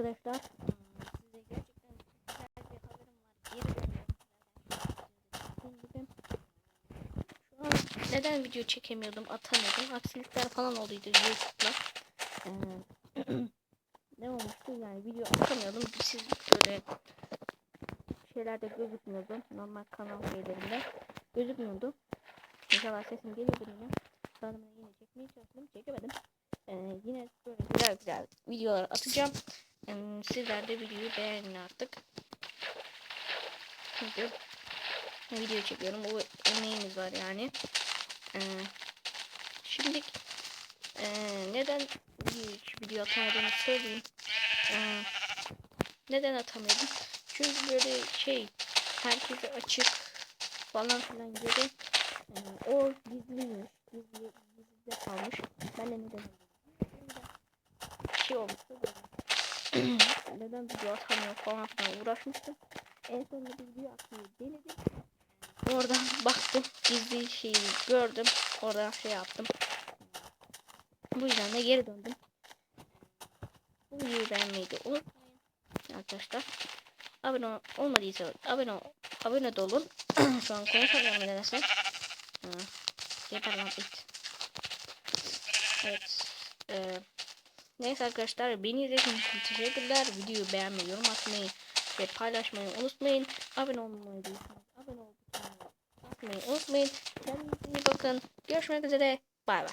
Arkadaşlar size gerçekten güzel bir haberim var. Geri dönüyorum. Şu an neden video çekemiyordum, atamıyordum. Aksilikler falan olduydu YouTube'la. Ee, ne olmuştu yani video atamıyordum. Siz böyle şeylerde gözükmüyordu. Normal kanal şeylerinde gözükmüyordu. İnşallah sesim geliyordur yine. Sanırım yine çekmeye çalıştım. Çekemedim. Ee, yine böyle güzel güzel videolar atacağım. Ee, sizler de videoyu beğenin artık. Çünkü video çekiyorum. O emeğimiz var yani. Ee, şimdi ee, neden hiç video atamadığımı söyleyeyim. Ee, neden atamıyordum? Çünkü böyle şey herkese açık falan filan yeri ee, o gizliymiş. Gizli, gizlide kalmış. Ben de neden şey olmuştu böyle. Neden video atamıyor falan filan uğraşmıştım. En sonunda video atmayı denedim. Oradan baktım gizli şeyi gördüm. Oradan şey yaptım. Bu yüzden de geri döndüm. Bu videoyu beğenmeyi de unutmayın arkadaşlar. Abone ol olmadıysa abone abone de olun. Şu an konuşamıyorum nedense. Geber lan it. Evet. Ee, neyse arkadaşlar beni izlediğiniz için teşekkürler. Videoyu beğenmeyi, yorum atmayı ve paylaşmayı unutmayın. Abone olmayı abone olup basmayı unutmayın. Kendinize iyi bakın. Görüşmek üzere. Bay bay.